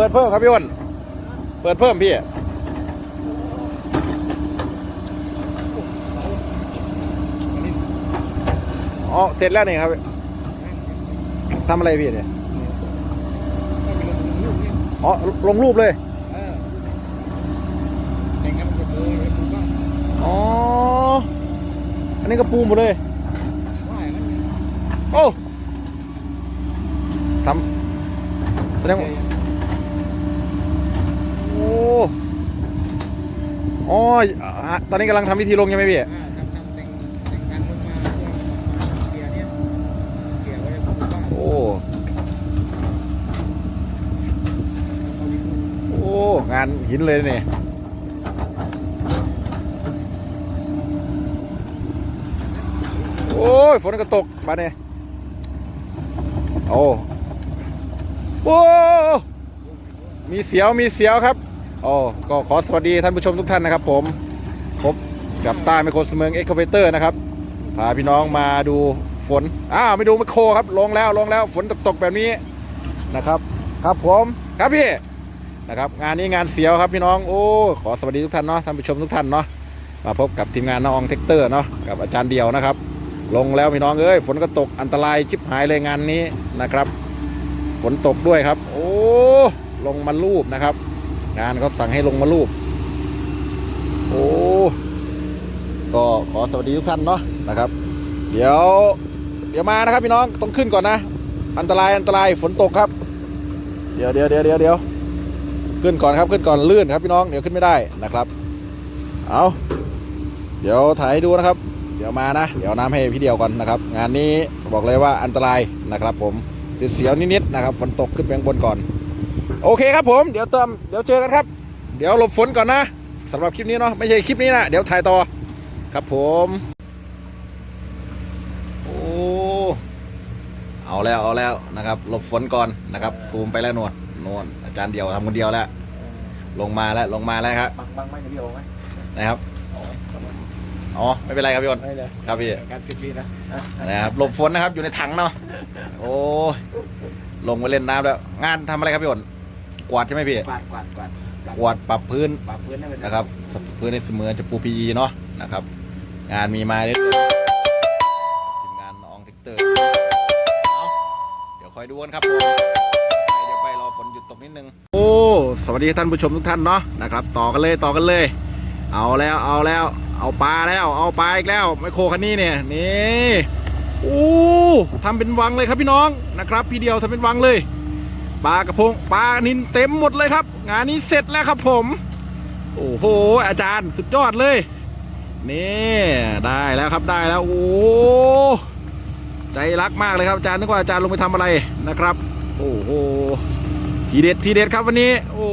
ปิดเพิ่มครับพี่อ้นเปิดเพิ่มพี่อ๋อเสร็จแล้วนี่ครับทำอะไรพี่เนี่ยอ๋อลงรูปเลยเออ๋ออันนี้ก็ปูหมดเลยโอ้ทำแสดงว่าโอ้ อ๋ออะตอนนี้กำลังทำวิธีลงใช่ไหมพี่ อ่าทำทำแต่งแต่งการลงมาเพื่อมาเกียร์เนี่ยเกียร์ไว้ให้ดูบ้างโอ้เอาดีดูโอ้ งานหินเลยนี่โอ้ย ฝนก็ตกมาเนี่ยโอ้ โอ้ มีเสียว มีเสียวครับ โอ้ก็ขอสวัสดีท่านผู้ชมทุกท่านนะครับ ผมพบกับต้าไมโครสเมืองเอ็กซ์คาเวเตอร์นะครับพาพี่น้องมาดูฝนอ้าวไม่ดูไมโครครับลงแล้วลงแล้วฝนตกๆแบบนี้นะครับ ครับผมครับพี่นะครับงานนี้งานเสียวครับพี่น้องโอ้ขอสวัสดีทุกท่านเนาะท่านผู้ชมทุกท่านเนาะมาพบกับทีมงานน้องอองเทคเตอร์เนาะกับอาจารย์เดียวนะครับ ลงแล้วพี่น้องเอ้ยฝนก็ตกอันตรายชิบหายเลยงานนี้นะครับ ฝนตกด้วยครับ โอ้ลงมารูปนะครับ งานเขาสั่งให้ลงมารูป โอ้ก็ขอสวัสดีทุกท่านเนาะนะครับ เดี๋ยว เดี๋ยวมานะครับพี่น้องต้องขึ้นก่อนนะ อันตรายอันตรายฝนตกครับ เดี๋ยวเดี๋ยวเดี๋ยวเดี๋ยวเดี๋ยวขึ้นก่อนครับขึ้นก่อนลื่นครับพี่น้องเดี๋ยวขึ้นไม่ได้นะครับ เอาเดี๋ยวถ่ายให้ดูนะครับ เดี๋ยวมานะ เดี๋ยวน้ำให้พี่เดียวก่อนนะครับ งานนี้บอกเลยว่าอันตรายนะครับ ผมเสียวนิดๆนะครับฝนตกขึ้นไปข้างบนก่อน โอเคครับผม เดี๋ยวเติมเดี๋ยวเจอกันครับ เดี๋ยวหลบฝนก่อนนะสำหรับคลิปนี้เนาะไม่ใช่คลิปนี้นะเดี๋ยวถ่ายต่อครับผม โอ้เอาแล้วเอาแล้วนะครับหลบฝนก่อนนะครับซูมไปแล้วนวลนวลอาจารย์เดียวทำคนเดียวแล้ว ลงมาแล้วลงมาแล้วครับบังบังไม่เดียวไหมนะครับอ๋อไม่เป็นไรครับพี่อ้นไม่เลยครับพี่การสิบปีนะอะนะครับหลบฝนนะครับอยู่ในถังเนาะโอ้ยลงมาเล่นน้ำแล้ว งานทำอะไรครับพี่อ้น กวาดใช่ไหมพี่กวาดกวาดกวาดกวาดปรับพื้นปรับพื้นให้มันนะครับพื้นในเสมอจะปูพีเนาะนะครับ งานมีมาเรื่อยๆทีมงานอองเทคเตอร์เอาเดี๋ยวคอยดูกันครับผมเดี๋ยวไปรอฝนหยุดตกนิดนึงโอ้สวัสดีท่านผู้ชมทุกท่านเนาะนะครับ ต่อกันเลยต่อกันเลย เอาแล้วเอาแล้วเอาปลาแล้ว เอาปลาอีกแล้วไมโครคันนี้เนี่ยนี่โอ้ทำเป็นวังเลยครับพี่น้องนะครับ พี่เดียวทำเป็นวังเลย ปลากระพงปลานินเต็มหมดเลยครับ งานนี้เสร็จแล้วครับผม โอ้โห อาจารย์สุดยอดเลย นี่ได้แล้วครับได้แล้ว โอ้ใจรักมากเลยครับอาจารย์นึกว่าอาจารย์ลงไปทำอะไรนะครับ โอ้โหทีเด็ดทีเด็ดครับวันนี้ โอ้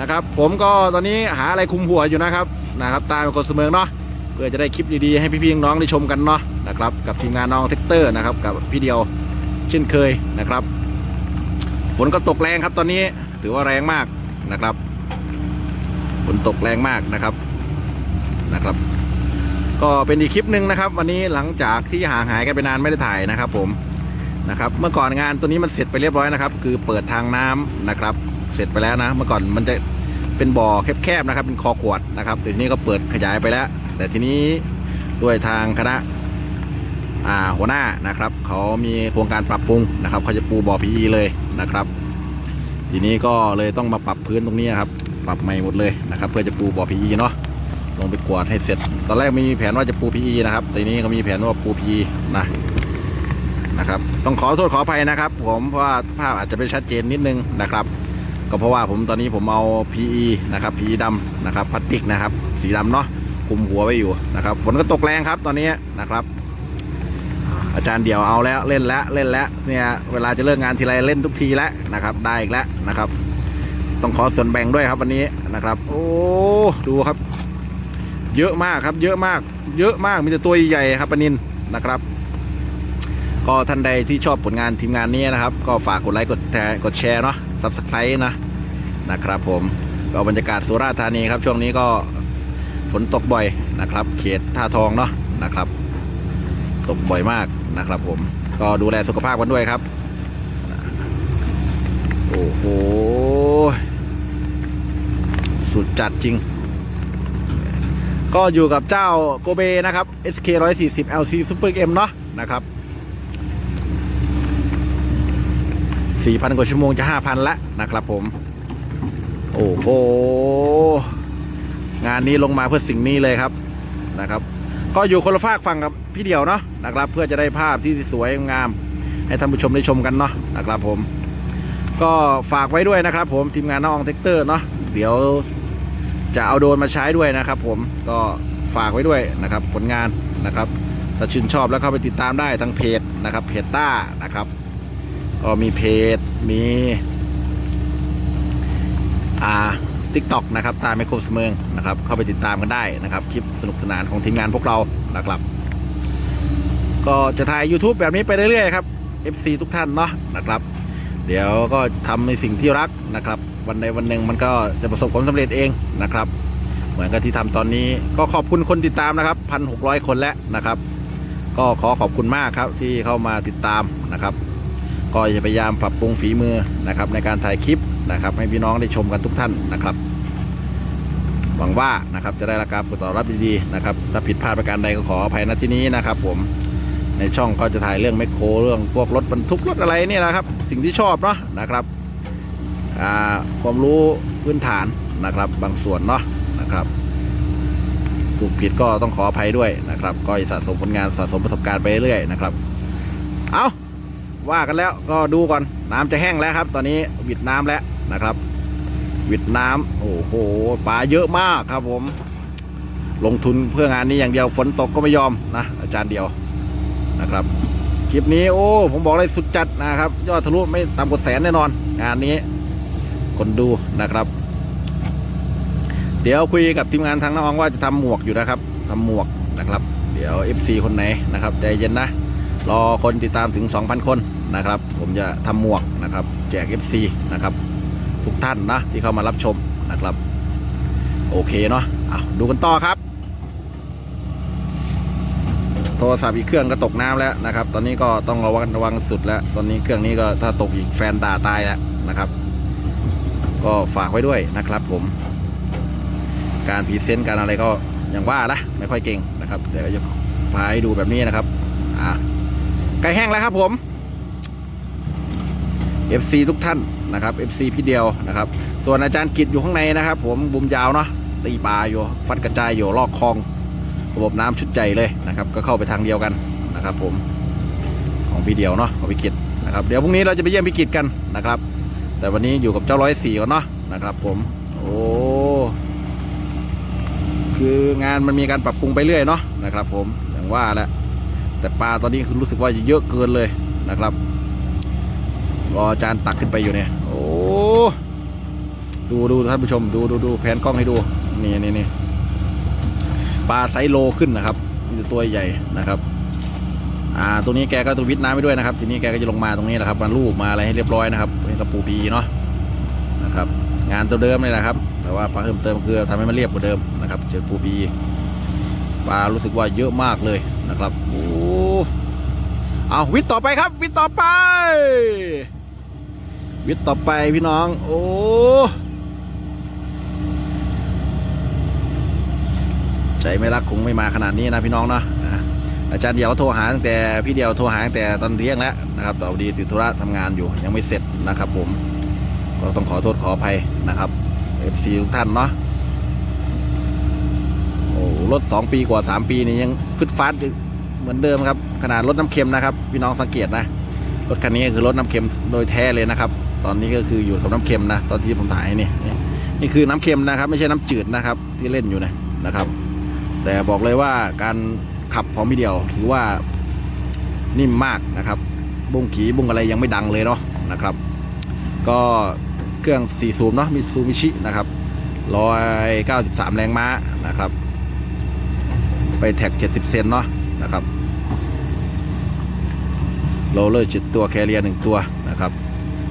นะครับ ผมก็ตอนนี้หาอะไรคุมหัวอยู่นะครับนะครับตามเป็นคนเสมอเนาะเพื่อจะได้คลิปดีๆให้พี่ๆน้องได้ชมกันเนาะนะครับ กับทีมงานน้องเทคเตอร์นะครับ กับพี่เดียวเช่นเคยนะครับ ฝนก็ตกแรงครับตอนนี้ถือว่าแรงมากนะครับฝนตกแรงมากนะครับนะครับ ก็เป็นอีกคลิปหนึ่งนะครับ วันนี้หลังจากที่ห่างหายกันไปนานไม่ได้ถ่ายนะครับ ผมนะครับ เมื่อก่อนงานตัวนี้มันเสร็จไปเรียบร้อยนะครับ คือเปิดทางน้ำนะครับ เสร็จไปแล้วนะ เมื่อก่อนมันจะเป็นบ่อแคบๆนะครับ เป็นคอขวดนะครับแต่ทีนี้ก็เปิดขยายไปแล้ว แต่ทีนี้ด้วยทางคณะ หัวหน้านะครับเขามีโครงการปรับปรุงนะครับเขาจะปูบ่อพีเลยนะครับ ทีนี้ก็เลยต้องมาปรับพื้นตรงนี้ครับปรับใหม่หมดเลยนะครับเพื่อจะปูบ่อพีเนาะลงไปกวาดให้เสร็จ ตอนแรกไม่มีแผนว่าจะปูพีนะครับแต่ทีนี้เขามีแผนว่าปูพีนะนะครับต้องขอโทษขออภัยนะครับ ผมเพราะว่าภาพอาจจะไม่ชัดเจนนิดนึงนะครับ ก็เพราะว่าผมตอนนี้ผมเอา PE นะครับ PE ดำนะครับพลาสติกนะครับ สีดำเนาะคุมหัวไว้อยู่นะครับฝนก็ตกแรงครับตอนนี้นะครับ อาจารย์เดี่ยวเอาแล้วเล่นแล้วเล่นแล้วเนี่ยเวลาจะเลิกงานทีไรเล่นทุกทีแล้วนะครับ ได้อีกแล้วนะครับ ต้องขอส่วนแบ่งด้วยครับวันนี้นะครับ โอ้ดูครับ เยอะมากครับ เยอะมาก เยอะมากมีแต่ตัวใหญ่ครับปนินนะครับ ก็ท่านใดที่ชอบผลงานทีมงานนี้นะครับ ก็ฝากกดไลค์กดแชร์กดแชร์เนาะซับสไครต์นะนะครับผมก็บรรยากาศสุราษฎร์ธานีครับ ช่วงนี้ก็ฝนตกบ่อยนะครับ เขตท่าทองเนาะนะครับ ตกบ่อยมาก นะครับผมก็ดูแลสุขภาพกันด้วยครับ โอ้โห สุดจัดจริง ก็อยู่กับเจ้าโกเบนะครับ SK 140 LC Super M เนาะนะครับ 4,000 กว่าชั่วโมงจะ 5,000 ละนะครับผม โอ้โห งานนี้ลงมาเพื่อสิ่งนี้เลยครับนะครับ ก็อยู่คนละฝากฝั่งกับพี่เดียวเนาะนะครับ เพื่อจะได้ภาพที่สวยงาม ให้ท่านผู้ชมได้ชมกันเนาะนะครับผม ก็ฝากไว้ด้วยนะครับ ผมทีมงานน้องเทคเตอร์เนาะเดี๋ยวจะเอาโดนมาใช้ด้วยนะครับ ผมก็ฝากไว้ด้วยนะครับ ผลงานนะครับถ้าชื่นชอบแล้วเข้าไปติดตามได้ทั้งเพจนะครับ เพจต้านะครับก็มีเพจมีอ่า ทิกตอกนะครับตามไมโครสเมืองนะครับ เข้าไปติดตามกันได้นะครับ คลิปสนุกสนานของทีมงานพวกเรานะครับก็จะถ่าย YouTube แบบนี้ไปเรื่อยๆครับ FC ทุกท่านเนาะนะครับ เดี๋ยวก็ทำในสิ่งที่รักนะครับ วันใดวันหนึ่งมันก็จะประสบความสำเร็จเองนะครับ เหมือนกับที่ทำตอนนี้ก็ขอบคุณคนติดตามนะครับพันหกร้อยคนแล้วนะครับ ก็ขอขอบคุณมากครับที่เข้ามาติดตามนะครับ ก็จะพยายามปรับปรุงฝีมือนะครับในการถ่ายคลิป นะครับ ให้พี่น้องได้ชมกันทุกท่านนะครับ หวังว่านะครับจะได้รับการตอบรับดีๆนะครับ ถ้าผิดพลาดประการใดก็ขออภัยณที่นี้นะครับ ผมในช่องก็จะถ่ายเรื่องแมคโครเรื่องพวกรถบรรทุกรถอะไรนี่นะครับ สิ่งที่ชอบเนาะนะครับความรู้พื้นฐานนะครับ บางส่วนเนาะนะครับถูกผิดก็ต้องขออภัยด้วยนะครับ ก็สะสมผลงานสะสมประสบการณ์ไปเรื่อยๆนะครับ เอาว่ากันแล้วก็ดูก่อน น้ำจะแห้งแล้วครับ ตอนนี้วิดน้ำแล้ว นะครับ วิดน้ำโอ้โหปลาเยอะมากครับผม ลงทุนเพื่องานนี้อย่างเดียวฝนตกก็ไม่ยอมนะ อาจารย์เดียวนะครับคลิปนี้โอ้ผมบอกเลยสุดจัดนะครับ ยอดทะลุไม่ต่ำกว่าแสนแน่นอน งานนี้คนดูนะครับ เดี๋ยวคุยกับทีมงานทางน้องว่าจะทำหมวกอยู่นะครับทำหมวกนะครับ เดี๋ยว FC คนไหนนะครับใจเย็นนะ รอคนติดตามถึง 2,000 คนนะครับ ผมจะทำหมวกนะครับ แจก FC นะครับ ทุกท่านนะที่เข้ามารับชมนะครับ โอเคเนาะเอาดูกันต่อครับ โทรศัพท์อีกเครื่องก็ตกน้ำแล้วนะครับ ตอนนี้ก็ต้องระวังระวังสุดแล้ว ตอนนี้เครื่องนี้ก็ถ้าตกอีกแฟนด่าตายแล้วนะครับ ก็ฝากไว้ด้วยนะครับ ผม การพรีเซนต์การอะไรก็อย่างว่าละไม่ค่อยเก่งนะครับแต่ก็จะพาให้ดูแบบนี้นะครับอ่าไก่แห้งแล้วครับผม FC ทุกท่าน นะครับ FC พี่เดียวนะครับ ส่วนอาจารย์กิจอยู่ข้างในนะครับ ผมบุมยาวเนาะตีปลาอยู่ฟัดกระจายอยู่ลอกคลอง ระบบน้ำชุดใหญ่เลยนะครับ ก็เข้าไปทางเดียวกันนะครับ ผมของพี่เดียวเนาะของพี่กิจนะครับเดี๋ยวพรุ่งนี้เราจะไปเยี่ยมพี่กิจกันนะครับ แต่วันนี้อยู่กับเจ้าร้อยสี่ก่อนเนาะนะครับ ผมโอ้คืองานมันมีการปรับปรุงไปเรื่อยเนาะนะครับ ผมอย่างว่าแหละแต่ปลาตอนนี้คือรู้สึกว่าเยอะเกินเลยนะครับรออาจารย์ตักขึ้นไปอยู่เนี่ย ดูดูท่านผู้ชมดูดูดูแผนกล้องให้ดู นี่นี่นี่ปลาไซโลขึ้นนะครับตัวใหญ่นะครับอ่าตรงนี้แกก็ตัววิทน้ำไปด้วยนะครับ ทีนี้แกก็จะลงมาตรงนี้แหละครับมาลูบมาอะไรให้เรียบร้อยนะครับเป็นกระปูปีเนาะนะครับ งานตัวเดิมเลยนะครับ แต่ว่าปลาเพิ่มเติมคือทำให้มันเรียบกว่าเดิมนะครับเจอปูปีปลารู้สึกว่าเยอะมากเลยนะครับโอ้เอาวิทย์ต่อไปครับ วิทย์ต่อไป วิทย์ต่อไปพี่น้อง โอ้ใจไม่รักคงไม่มาขนาดนี้นะพี่น้องเนาะอาจารย์เดียวโทรหาตั้งแต่พี่เดียวโทรหาตั้งแต่ตอนเที่ยงแล้วนะครับต่อดีติดธุระทำงานอยู่ยังไม่เสร็จนะครับ ผมก็ต้องขอโทษขออภัยนะครับ FC ทุกท่านเนาะโอ้รถ2ปีกว่า3ปีนี่ยังฟึดฟัดเหมือนเดิมครับ ขนาดรถน้ำเค็มนะครับ พี่น้องสังเกตนะรถคันนี้คือรถน้ำเค็มโดยแท้เลยนะครับ ตอนนี้ก็คืออยู่กับน้ำเค็มนะ ตอนที่ผมถ่ายนี่นี่คือน้ำเค็มนะครับ ไม่ใช่น้ำจืดนะครับ ที่เล่นอยู่นะนะครับ แต่บอกเลยว่าการขับของพี่เดียวถือว่านิ่มมากนะครับบุ้งขีบุ้งอะไรยังไม่ดังเลยเนาะนะครับ ก็เครื่อง4สูบเนาะมีซูมิชินะครับ193แรงม้านะครับ ไปแท็ก70เซนเนาะนะครับโรลเลอร์7ตัวแคเรียหนึ่งตัวนะครับ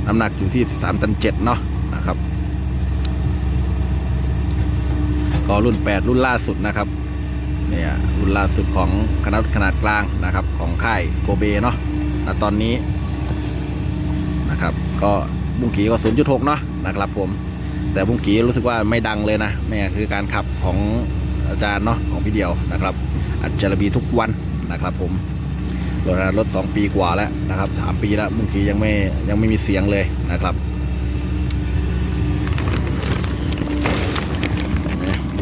น้ำหนักอยู่ที่ 3 ตัน 7 เนาะนะครับก็รุ่น 8 รุ่นล่าสุดนะครับเนี่ยรุ่นล่าสุดของขนาดขนาดกลางนะครับ ของค่ายโกเบเนาะณตอนนี้นะครับ ก็บุ้งกีก็ 0.6 เนาะนะครับผม แต่บุ้งกีรู้สึกว่าไม่ดังเลยนะนี่คือการขับของอาจารย์เนาะของพี่เดียวนะครับ อัจจารบีทุกวันนะครับผม รถนะรถ 2 ปีกว่าแล้วนะครับ 3 ปีแล้วบุ้งกียังไม่ยังไม่มีเสียงเลยนะครับ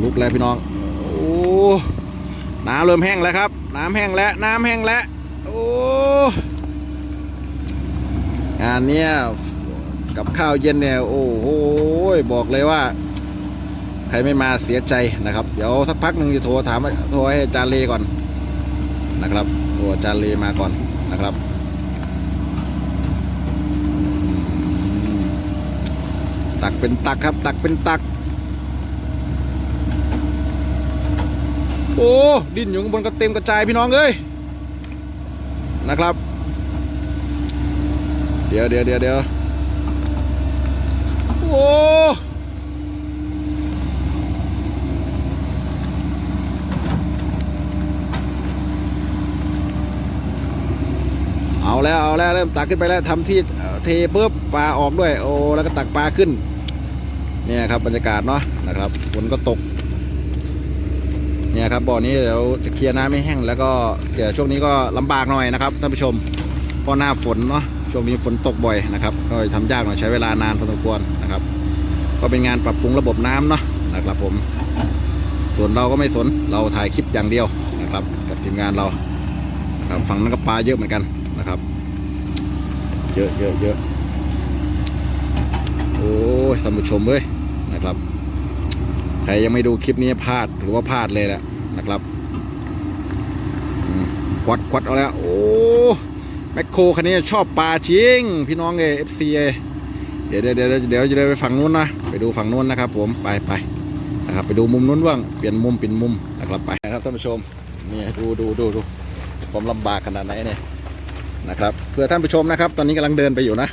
ลุกแล้วพี่น้องโอ้น้ำเริ่มแห้งแล้วครับ น้ำแห้งแล้วน้ำแห้งแล้วโอ้งานเนี้ยกับข้าวเย็นเนี่ยโอ้โหบอกเลยว่า ใครไม่มาเสียใจนะครับ เดี๋ยวสักพักหนึ่งจะโทรถามโทรให้อาจารย์เลก่อนนะครับ โทรอาจารย์เลมาก่อนนะครับตักเป็นตักครับ ตักเป็นตัก โอ้ดินอยู่ข้างบนก็เต็มกระจายพี่น้องเอ้ยนะครับ เดี๋ยวเดี๋ยวเดี๋ยวเดี๋ยวโอ้ เอาแล้วเอาแล้วเริ่มตักขึ้นไปแล้วทำที่เอ่อเทปุ๊บปลาออกด้วย โอ้แล้วก็ตักปลาขึ้น เนี่ยครับบรรยากาศเนาะนะครับฝนก็ตก เนี่ยครับบ่อนี้เดี๋ยวจะเคลียร์น้ำไม่แห้งแล้วก็เดี๋ยวช่วงนี้ก็ลำบากหน่อยนะครับท่านผู้ชมเพราะหน้าฝนเนาะช่วงนี้ฝนตกบ่อยนะครับ ก็ทำยากหน่อยใช้เวลานานพอสมควรนะครับ ก็เป็นงานปรับปรุงระบบน้ำเนาะนะครับผมส่วนเราก็ไม่สนเราถ่ายคลิปอย่างเดียวนะครับ กับทีมงานเรานะครับฝั่งนั้นก็ปลาเยอะเหมือนกัน นะครับ เยอะเยอะเยอะโอ้ยท่านผู้ชมเว้ยนะครับ ใครยังไม่ดูคลิปนี้พลาดถือว่าพลาดเลยแหละนะครับควัดควัดเอาแล้ว โอ้แมคโครคันนี้ชอบปลาจริง พี่น้องเอฟซีเดี๋ยวเดี๋ยวเดี๋ยวเดี๋ยวจะเดินไปฝั่งนู้นนะไปดูฝั่งนู้นนะครับ ผมไปไปนะครับไปดูมุมนู้นบ้างเปลี่ยนมุมเปลี่ยนมุมนะครับไปนะครับท่านผู้ชมนี่ดูดูดูดูความลำบากขนาดไหนเนี่ย นะครับเพื่อท่านผู้ชมนะครับ ตอนนี้กำลังเดินไปอยู่นะ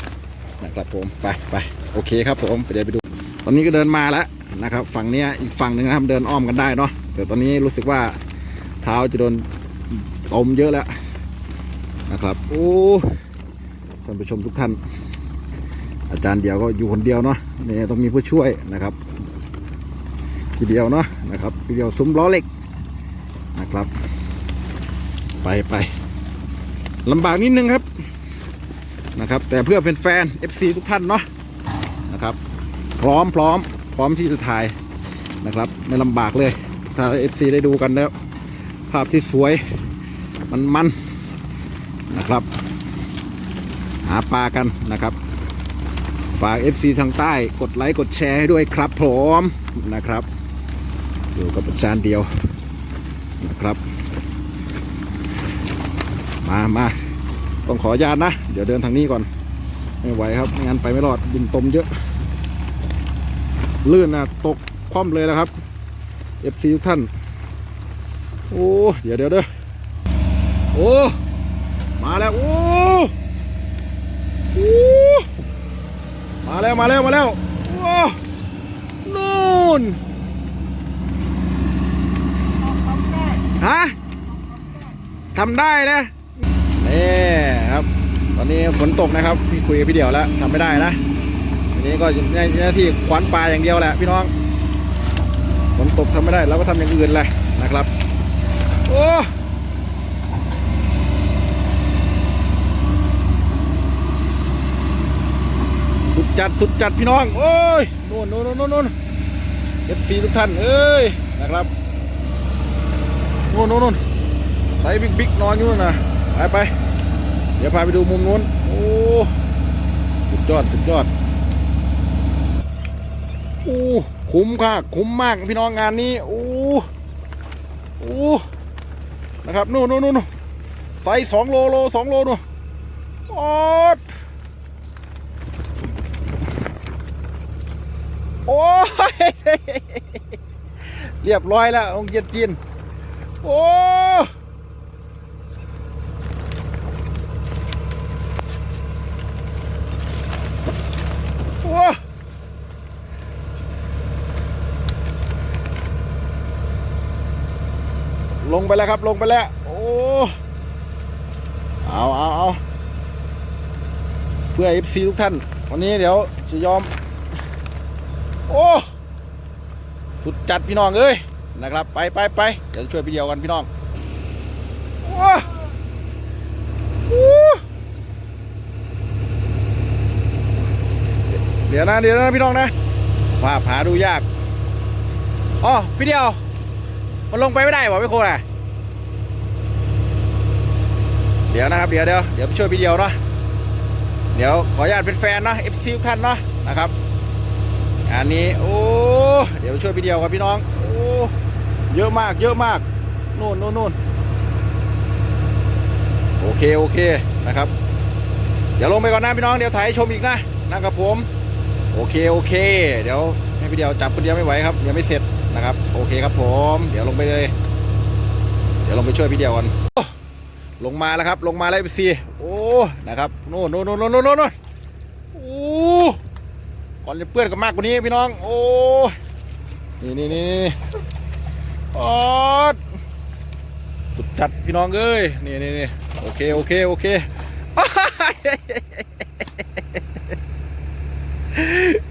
นะครับผมไปไปโอเคครับผมไปเดี๋ยวไปดู ตอนนี้ก็เดินมาแล้วนะครับ ฝั่งนี้อีกฝั่งหนึ่งนะครับเดินอ้อมกันได้เนาะแต่ตอนนี้รู้สึกว่าเท้าจะโดนตมเยอะแล้วนะครับโอ้ท่านผู้ชมทุกท่าน อาจารย์เดียวก็อยู่คนเดียวเนาะนี่ยต้องมีผู้ช่วยนะครับทีเดียวเนาะนะครับทีเดียวซุ้มล้อเหล็กนะครับ ไปไป ลำบากนิดนึงครับนะครับ แต่เพื่อเป็นแฟน FC ทุกท่านเนาะนะครับ พร้อมพร้อมพร้อมที่จะถ่ายนะครับ ไม่ลำบากเลย ถ้า FC ได้ดูกันแล้ว ภาพที่สวยมันมันนะครับ หาปลากันนะครับฝาก FC ทางใต้กดไลค์กดแชร์ให้ด้วยครับผมนะครับ อยู่กับอาจารย์เดียวนะครับ มามาต้องขออนุญาตนะ เดี๋ยวเดินทางนี้ก่อน ไม่ไหวครับไม่งั้นไปไม่รอดดินตมเยอะ ลื่นนะตกคว่ำเลยแล้วครับ FC ทุกท่าน โอ้ เดี๋ยวเดี๋ยวเด้อโอ้ มาแล้ว โอ้โอ้มาแล้วมาแล้วมาแล้วโอ้นู่นฮะทำได้นะ นี่ครับ ตอนนี้ฝนตกนะครับ พี่คุยกับพี่เดี่ยวแล้วทำไม่ได้นะทีนี้ก็หน้าที่ขวานปลาอย่างเดียวแหละพี่น้อง ฝนตกทำไม่ได้เราก็ทำอย่างอื่นเลยนะครับ โอ้สุดจัดสุดจัดพี่น้อง โอ้ยโน่นโน่นโน่นโน่นเอฟซีทุกท่าน เอ้ย นะครับโน่นโน่นโน่นไซส์บิ๊กบิ๊กนอนอยู่นู่นนะ ไปไป เดี๋ยวพาไปดูมุมนู้น โอ้ สุดยอด สุดยอด โอ้ คุ้มค่ะ คุ้มมากพี่น้องงานนี้ โอ้ โอ้ นะครับ นู่นนู่นนู่นไฟสองโลโลสองโลนู่นโอ๊ดโอ้ย เรียบร้อยแล้วองค์เจียนจีน โอ้ ลง ไปแล้วครับ ลงไปแล้ว โอ้ เอาเอาเอาเพื่อ FC ทุกท่าน วันนี้เดี๋ยวจะยอม โอ้ สุดจัดพี่น้องเอ้ย นะครับ ไปไปไปเดี๋ยวช่วยพี่เดียวกันพี่น้องโอ้เดี๋ยวนะเดี๋ยวนะพี่น้องนะภาพหาดูยากอ๋อพี่เดียว มันลงไปไม่ได้บอกไม่โคนะ เดี๋ยวนะครับเดี๋ยวเดี๋ยวเดี๋ยวไปช่วยพี่เดียวเนาะเดี๋ยวขออนุญาตเป็นแฟนเนาะ FC ทุกท่านเนาะนะครับอันนี้โอ้เดี๋ยวช่วยพี่เดียวครับพี่น้องโอ้เยอะมากเยอะมากนู่นนู่นนู่นโอเคโอเคนะครับ เดี๋ยวลงไปก่อนนะพี่น้องเดี๋ยวถ่ายชมอีกนะนะครับผม โอเคโอเค เดี๋ยวให้พี่เดียวจับคนเดียวไม่ไหวครับยังไม่เสร็จนะครับ โอเคครับผม เดี๋ยวลงไปเลย เดี๋ยวลงไปช่วยพี่เดียวก่อน ลงมาแล้วครับ ลงมาแล้วพี่ซีโอ้นะครับโน่นโน่นนู่นนู่นนู่นนู่นโอ้ก่อนจะเปื้อนกันมากกว่านี้พี่น้อง โอ้นี่นี่นี่นี่ออดสุดจัดพี่น้องเอ้ยนี่นี่นี่โอเคโอเคโอเค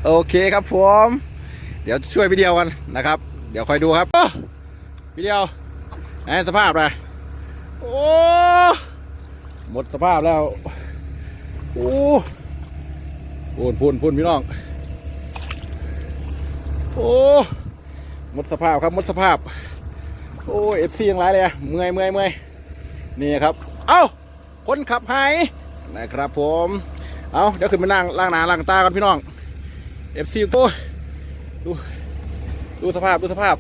โอเคครับผมเดี๋ยวช่วยพี่เดียวกันนะครับ เดี๋ยวคอยดูครับพี่เดียวไหนสภาพอะไร โอ้หมดสภาพแล้วโอ้พูนพูนพูนพี่น้อง โอ้หมดสภาพครับหมดสภาพ โอ้เอฟซียังไรเลยอะเมื่อยเมื่อยเมื่อยนี่ครับ เอ้าคนขับหายนะครับผม เอาเดี๋ยวขึ้นมานั่งล้างหน้าล้างตากันพี่น้องเอฟซีโอ้ดู ดูสภาพ ดูสภาพ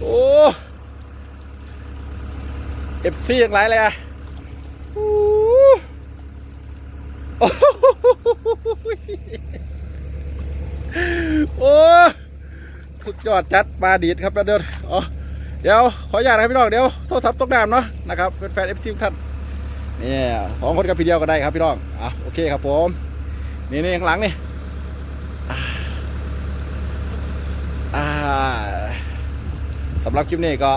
โอ้ เอฟซียังไรเลยอะโอ้โอ้ยโอ้สุดยอดจัดมาดีดครับเดี๋ยวอ๋อเดี๋ยว ขออนุญาตนะครับพี่น้องเดี๋ยวโทรศัพท์ตกน้ำเนาะนะครับแฟนเอฟซีท่านนี่สองคนกับพี่เดียวก็ได้ครับพี่น้องอะโอเคครับผมนี่นี่ข้างหลังนี่อ่าสำหรับคลิปนี้ก็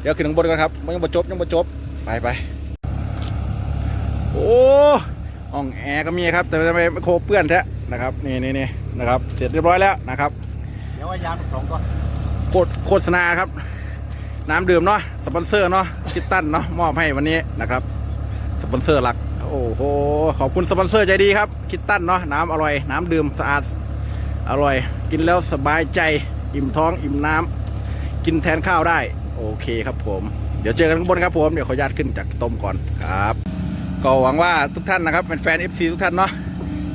เดี๋ยวขึ้นข้างบนกันครับมันยังบ่จบยังบ่จบไปไปโอ้ห้องแอร์ก็มีครับ แต่ทำไมไม่โคเปื้อนแท้นะครับนี่นี่นี่นะครับ เสร็จเรียบร้อยแล้วนะครับเดี๋ยวว่ายางสองก่อนโฆษโฆษณาครับ น้ำดื่มเนาะสปอนเซอร์เนาะคิตตันเนาะมอบให้วันนี้นะครับสปอนเซอร์หลักโอ้โหขอบคุณสปอนเซอร์ใจดีครับคิตตันเนาะน้ำอร่อย น้ำดื่มสะอาดอร่อย กินแล้วสบายใจ อิ่มท้องอิ่มน้ำกินแทนข้าวได้ โอเคครับผม เดี๋ยวเจอกันข้างบนครับผม เดี๋ยวขออนุญาตขึ้นจากต้มก่อนครับ ก็หวังว่าทุกท่านนะครับเป็นแฟน FC ทุกท่านเนาะ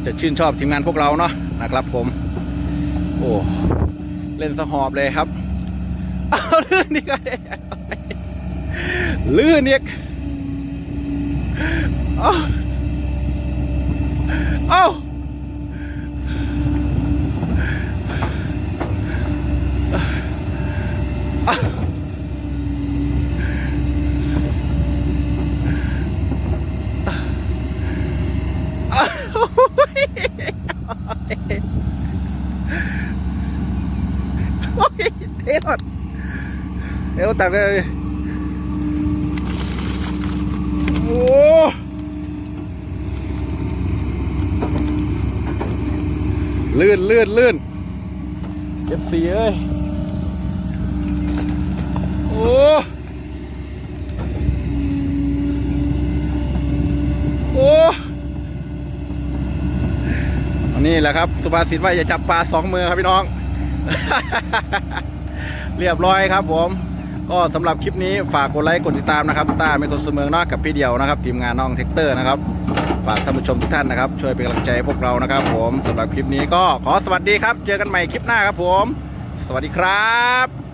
จะชื่นชอบทีมงานพวกเราเนาะนะครับผม โอ้เล่นสหอบเลยครับเอาลื่นนี่ก็ได้ลื่นเนี่ยเอาเอาอ้ยเทหมด เดี๋ยวตักเลยโอ้ลื่นลื่นลื่นเก็บสีเอ้ย โอ้โอ้อันนี้แหละครับ สุภาษิตว่าอย่าจับปลาสองมือครับพี่น้อง เรียบร้อยครับผม ก็สำหรับคลิปนี้ฝากกดไลค์กดติดตามนะครับต้าเป็นคนเสมองนาะกับพี่เดียวนะครับ ทีมงานน้องเทคเตอร์นะครับ ฝากท่านผู้ชมทุกท่านนะครับ ช่วยเป็นกำลังใจให้พวกเรานะครับ ผมสำหรับคลิปนี้ก็ขอสวัสดีครับ เจอกันใหม่คลิปหน้าครับผม สวัสดีครับ